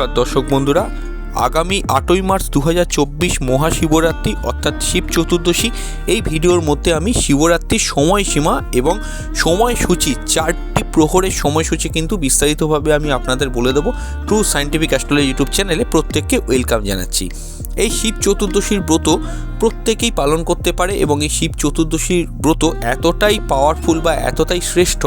নমস্কার দর্শক বন্ধুরা। আগামী আটই মার্চ দু হাজার চব্বিশ মহাশিবরাত্রি, অর্থাৎ শিব চতুর্দশী, এই ভিডিওর মধ্যে আমি শিবরাত্রির সময়সীমা এবং সময়সূচি, চারটি প্রহরের সময়সূচি কিন্তু বিস্তারিতভাবে আমি আপনাদের বলে দেবো। ট্রু সায়েন্টিফিক অ্যাস্ট্রোলজি ইউটিউব চ্যানেলে প্রত্যেককে ওয়েলকাম জানাচ্ছি। এই শিব চতুর্দশীর ব্রত প্রত্যেকেই পালন করতে পারে এবং এই শিব চতুর্দশীর ব্রত এতটাই পাওয়ারফুল বা এতটাই শ্রেষ্ঠ,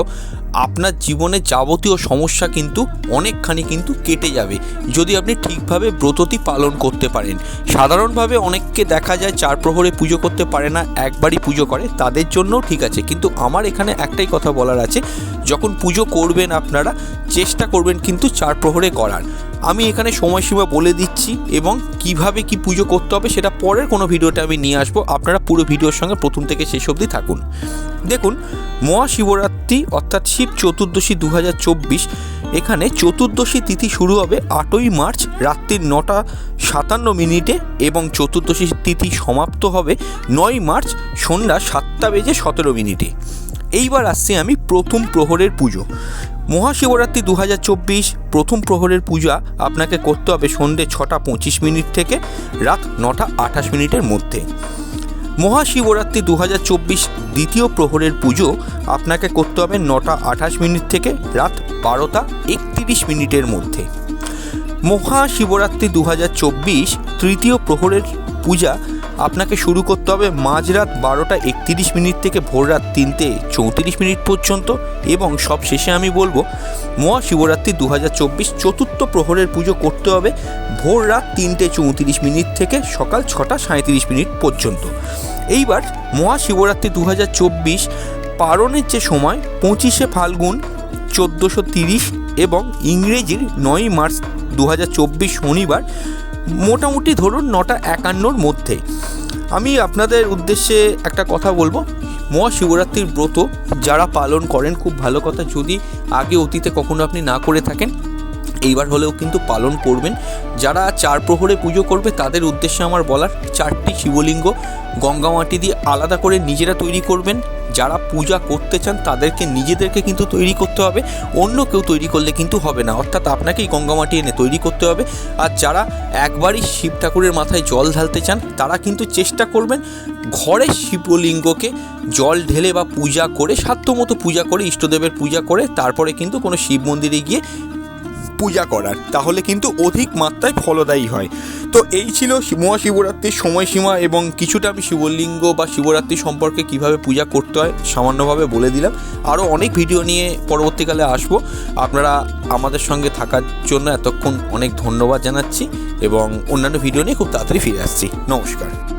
আপনার জীবনে যাবতীয় সমস্যা কিন্তু অনেকখানি কিন্তু কেটে যাবে। যদি আপনি ঠিকভাবে ব্রতটি পালন করতে পারেন, সাধারণভাবে অনেককে দেখা যায় চার প্রহরে পুজো করতে পারে না, একবারই পুজো করে, তাদের জন্যও ঠিক আছে। কিন্তু আমার এখানে একটাই কথা বলার আছে, যখন পুজো করবেন আপনারা, চেষ্টা করবেন কিন্তু চার প্রহরে করার। আমি এখানে সময়সীমা বলে দিচ্ছি এবং কীভাবে কি পুজো করতে হবে সেটা পরের কোনো ভিডিওতে আমি নিয়ে আসব। আপনারা পুরো ভিডিওর সঙ্গে প্রথম থেকে শেষ অবধি থাকুন। দেখুন, মহাশিবরাত্রি অর্থাৎ শিব চতুর্দশী দু হাজার চব্বিশ, এখানে চতুর্দশী তিথি শুরু হবে আটই মার্চ রাত্রির নটা সাতান্ন মিনিটে এবং চতুর্দশী তিথি সমাপ্ত হবে নয় মার্চ সন্ধ্যা সাতটা বেজে সতেরো মিনিটে। এইবার আসছি আমি প্রথম প্রহরের পুজো। মহাশিবরাত্রি দু হাজার চব্বিশ প্রথম প্রহরের পূজা আপনাকে করতে হবে সন্ধ্যে ছটা পঁচিশ মিনিট থেকে, রাত নটা আঠাশ মিনিটের মধ্যে। মহাশিবরাত্রি দু হাজার চব্বিশ দ্বিতীয় প্রহরের পুজো আপনাকে করতে হবে নটা আঠাশ মিনিট থেকে, রাত বারোটা একত্রিশ মিনিটের মধ্যে। মহাশিবরাত্রি দু হাজার চব্বিশ তৃতীয় প্রহরের পূজা আপনাকে শুরু করতে হবে মাঝরাত বারোটা একত্রিশ মিনিট থেকে ভোর রাত তিনটে চৌত্রিশ মিনিট পর্যন্ত এবং সব শেষে আমি বলব, মহাশিবরাত্রি দু হাজার চব্বিশ চতুর্থ প্রহরের পুজো করতে হবে ভোর রাত তিনটে চৌত্রিশ মিনিট থেকে সকাল ছটা সাঁত্রিশ মিনিট পর্যন্ত। এইবার মহাশিবরাত্রি দু হাজার চব্বিশ পারণের যে সময়, পঁচিশে ফাল্গুন, চোদ্দোশো তিরিশ এবং ইংরেজির নয়ই মার্চ দু হাজার চব্বিশ শনিবার মোটামুটি ধরুন নটা একান্নর মধ্যে। আমি আপনাদের উদ্দেশ্যে একটা কথা বলব। মহাশিবরাত্রির ব্রত যারা পালন করেন, খুব ভালো কথা। যদি আগে অতীতে কখনো আপনি না করে থাকেন এইবার হলেও কিন্তু পালন করবেন। যারা চার প্রহরে পুজো করবে, তাদের উদ্দেশ্যে আমার বলার চারটি শিবলিঙ্গ গঙ্গা মাটি দিয়ে আলাদা করে নিজেরা তৈরি করবেন। যারা পূজা করতে চান, তাদেরকে নিজেদেরকে কিন্তু তৈরি করতে হবে। অন্য কেউ তৈরি করলে কিন্তু হবে না। অর্থাৎ আপনাকেই গঙ্গা মাটি এনে তৈরি করতে হবে। আর যারা একবারই শিব ঠাকুরের মাথায় জল ঢালতে চান, তারা কিন্তু চেষ্টা করবেন ঘরে শিবলিঙ্গকে জল ঢেলে বা পূজা করে, সাধ্যমতো পূজা করে, ইষ্টদেবের পূজা করে, তারপরে কিন্তু কোনো শিব মন্দিরে গিয়ে পূজা করার। তাহলে কিন্তু অধিক মাত্রায় ফলদায়ী হয়। তো এই ছিল মহাশিবরাত্রির সময়সীমা এবং কিছুটা আমি শিবলিঙ্গ বা শিবরাত্রি সম্পর্কে কীভাবে পূজা করতে হয় সামান্যভাবে বলে দিলাম। আরও অনেক ভিডিও নিয়ে পরবর্তীকালে আসব। আপনারা আমাদের সঙ্গে থাকার জন্য এতক্ষণ অনেক ধন্যবাদ জানাচ্ছি এবং অন্যান্য ভিডিও নিয়ে খুব তাড়াতাড়ি ফিরে আসছি। নমস্কার।